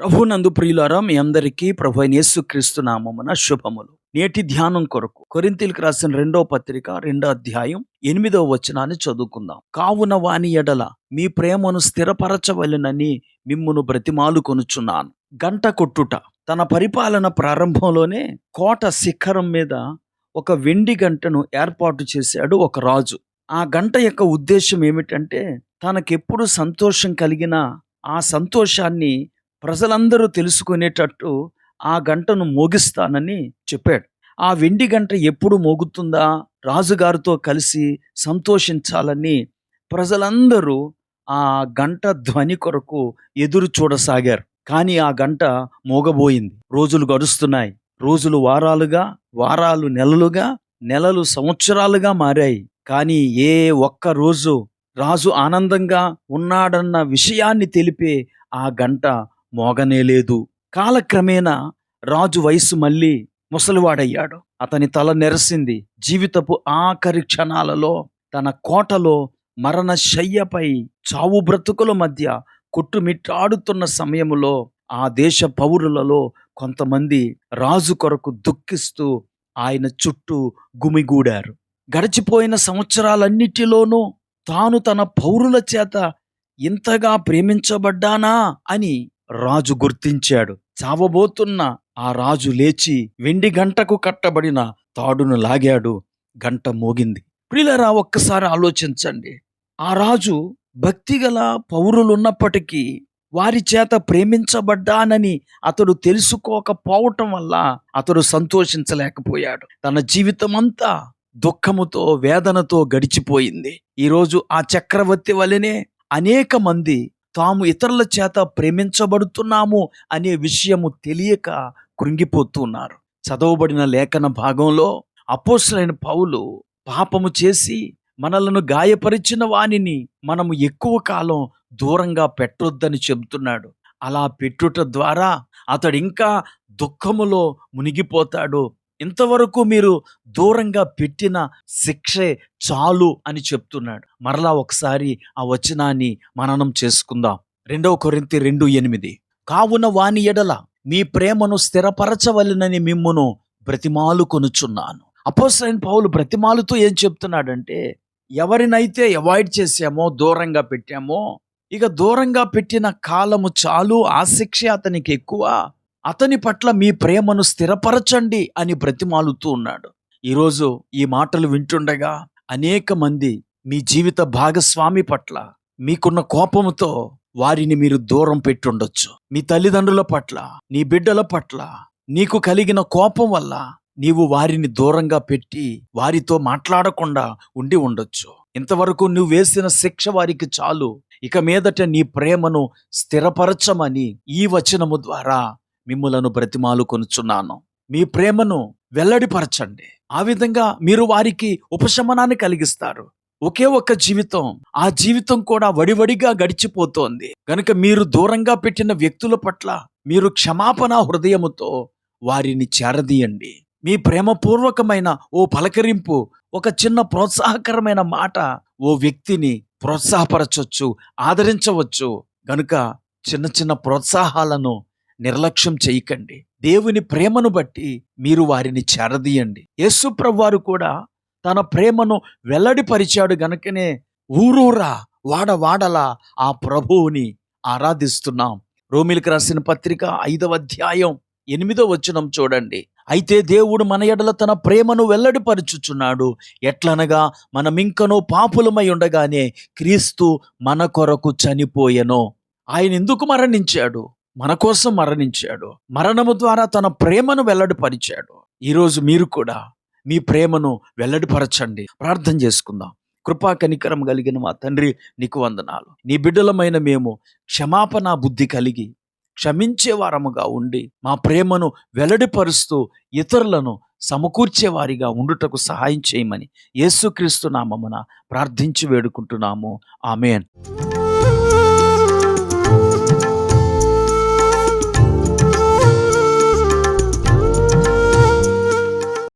ప్రభునందు ప్రియులారా మీ అందరికీ ప్రభు యేసుక్రీస్తు నామమున శుభములు. నేటి ధ్యానం కొరకు కొరింతీలకు రాసిన రెండో పత్రిక రెండో అధ్యాయం ఎనిమిదో వచనాన్ని చదువుకుందాం. కావున వాని ఎడల మీ ప్రేమను స్థిరపరచవలెనని మిమ్మును బ్రతిమాలు కొనుచున్నాను. గంట కొట్టుట తన పరిపాలన ప్రారంభంలోనే కోట శిఖరం మీద ఒక వెండి గంటను ఏర్పాటు చేశాడు ఒక రాజు. ఆ గంట యొక్క ఉద్దేశం ఏమిటంటే తనకెప్పుడు సంతోషం కలిగినా ఆ సంతోషాన్ని ప్రజలందరూ తెలుసుకునేటట్టు ఆ గంటను మోగిస్తానని చెప్పాడు. ఆ వెండి గంట ఎప్పుడు మోగుతుందా? రాజుగారితో కలిసి సంతోషించాలని ప్రజలందరూ ఆ గంట ధ్వని కొరకు ఎదురు చూడసాగారు. కానీ ఆ గంట మోగబోయింది. రోజులు గడుస్తున్నాయి. రోజులు వారాలుగా వారాలు నెలలుగా నెలలు సంవత్సరాలుగా మారాయి. కానీ ఏ ఒక్క రోజు రాజు ఆనందంగా ఉన్నాడన్న విషయాన్ని తెలిపే ఆ గంట మోగనేలేదు. కాలక్రమేణా రాజు వయసు మళ్ళీ ముసలివాడయ్యాడు. అతని తల నెరసింది. జీవితపు ఆఖరి క్షణాలలో తన కోటలో మరణ శయ్యపై చావు బ్రతుకుల మధ్య కొట్టుమిట్టాడుతున్న సమయములో ఆ దేశ పౌరులలో కొంతమంది రాజు కొరకు దుఃఖిస్తూ ఆయన చుట్టూ గుమిగూడారు. గడిచిపోయిన సంవత్సరాలన్నిటిలోనూ తాను తన పౌరుల చేత ఇంతగా ప్రేమించబడ్డానా అని రాజు గుర్తించాడు. చావబోతున్న ఆ రాజు లేచి వెండి గంటకు కట్టబడిన తాడును లాగాడు. గంట మోగింది. ప్రిలరా ఒక్కసారి ఆలోచించండి. ఆ రాజు భక్తిగల పౌరులున్నప్పటికీ వారి చేత ప్రేమించబడ్డానని అతడు తెలుసుకోకపోవటం వల్ల అతడు సంతోషించలేకపోయాడు. తన జీవితమంతా దుఃఖముతో వేదనతో గడిచిపోయింది. ఈరోజు ఆ చక్రవర్తి వలనే అనేక మంది తాము ఇతరుల చేత ప్రేమించబడుతున్నాము అనే విషయము తెలియక కృంగిపోతున్నారు చదవబడిన లేఖన భాగంలో అపోసలైన పౌలు పాపము చేసి మనలను గాయపరిచిన వానిని మనము ఎక్కువ కాలం దూరంగా పెట్టొద్దని చెబుతున్నాడు. అలా పెట్టుట ద్వారా అతడు ఇంకా దుఃఖములో మునిగిపోతాడు ఇంతవరకు మీరు దూరంగా పెట్టిన శిక్షే చాలు అని చెప్తున్నాడు. మరలా ఒకసారి ఆ వచనాన్ని మననం చేసుకుందాం. రెండవ కొరింతి రెండు ఎనిమిది. కావున వాని ఎడల మీ ప్రేమను స్థిరపరచవలనని మిమ్మును బ్రతిమాలు కొనుచున్నాను. అపోసైన్ పౌలు బ్రతిమాలుతో ఏం చెప్తున్నాడంటే ఎవరినైతే అవాయిడ్ చేసామో దూరంగా పెట్టామో ఇక దూరంగా పెట్టిన కాలము చాలు ఆ శిక్ష అతనికి ఎక్కువ అతని పట్ల మీ ప్రేమను స్థిరపరచండి అని బ్రతిమాలుతూ ఉన్నాడు. ఈరోజు ఈ మాటలు వింటుండగా అనేక మంది మీ జీవిత భాగస్వామి పట్ల మీకున్న కోపంతో వారిని మీరు దూరం పెట్టుండొచ్చు. మీ తల్లిదండ్రుల పట్ల నీ బిడ్డల పట్ల నీకు కలిగిన కోపం వల్ల నీవు వారిని దూరంగా పెట్టి వారితో మాట్లాడకుండా ఉండి ఉండొచ్చు. ఇంతవరకు నువ్వు వేసిన శిక్ష వారికి చాలు. ఇక మీదట నీ ప్రేమను స్థిరపరచమని ఈ వచనము ద్వారా మిమ్ములను బ్రతిమాలు కొనుచున్నాను. మీ ప్రేమను వెల్లడిపరచండి. ఆ విధంగా మీరు వారికి ఉపశమనాన్ని కలిగిస్తారు. ఒకే ఒక్క జీవితం ఆ జీవితం కూడా వడివడిగా గడిచిపోతోంది. కనుక మీరు దూరంగా పెట్టిన వ్యక్తుల పట్ల మీరు క్షమాపణ హృదయముతో వారిని చేరదీయండి. మీ ప్రేమపూర్వకమైన ఓ పలకరింపు ఒక చిన్న ప్రోత్సాహకరమైన మాట ఓ వ్యక్తిని ప్రోత్సాహపరచవచ్చు ఆదరించవచ్చు. గనుక చిన్న చిన్న ప్రోత్సాహాలను నిర్లక్ష్యం చేయకండి. దేవుని ప్రేమను బట్టి మీరు వారిని చేరదీయండి. యేసుప్రవ్వారు కూడా తన ప్రేమను వెల్లడిపరిచాడు గనుకనే ఊరూరా వాడ వాడలా ఆ ప్రభువుని ఆరాధిస్తున్నాం. రోమిలికి రాసిన పత్రిక ఐదవ అధ్యాయం ఎనిమిదో వచనం చూడండి. అయితే దేవుడు మన ఎడల తన ప్రేమను వెల్లడిపరుచుచున్నాడు. ఎట్లనగా మనమింకనో పాపులమై ఉండగానే క్రీస్తు మన కొరకు చనిపోయెను. ఆయన ఎందుకు మరణించాడు? మన కోసం మరణించాడు. మరణము ద్వారా తన ప్రేమను వెల్లడిపరిచాడు. ఈరోజు మీరు కూడా మీ ప్రేమను వెల్లడిపరచండి. ప్రార్థన చేసుకుందాం. కృపా కనికరం కలిగిన మా తండ్రి నీకు వందనాలు. నీ బిడ్డలమైన మేము క్షమాపణ బుద్ధి కలిగి క్షమించే వారముగా ఉండి మా ప్రేమను వెల్లడిపరుస్తూ ఇతరులను సమకూర్చేవారిగా ఉండుటకు సహాయం చేయమని యేసుక్రీస్తు నామమున ప్రార్థించి వేడుకుంటున్నాము. ఆమెన్.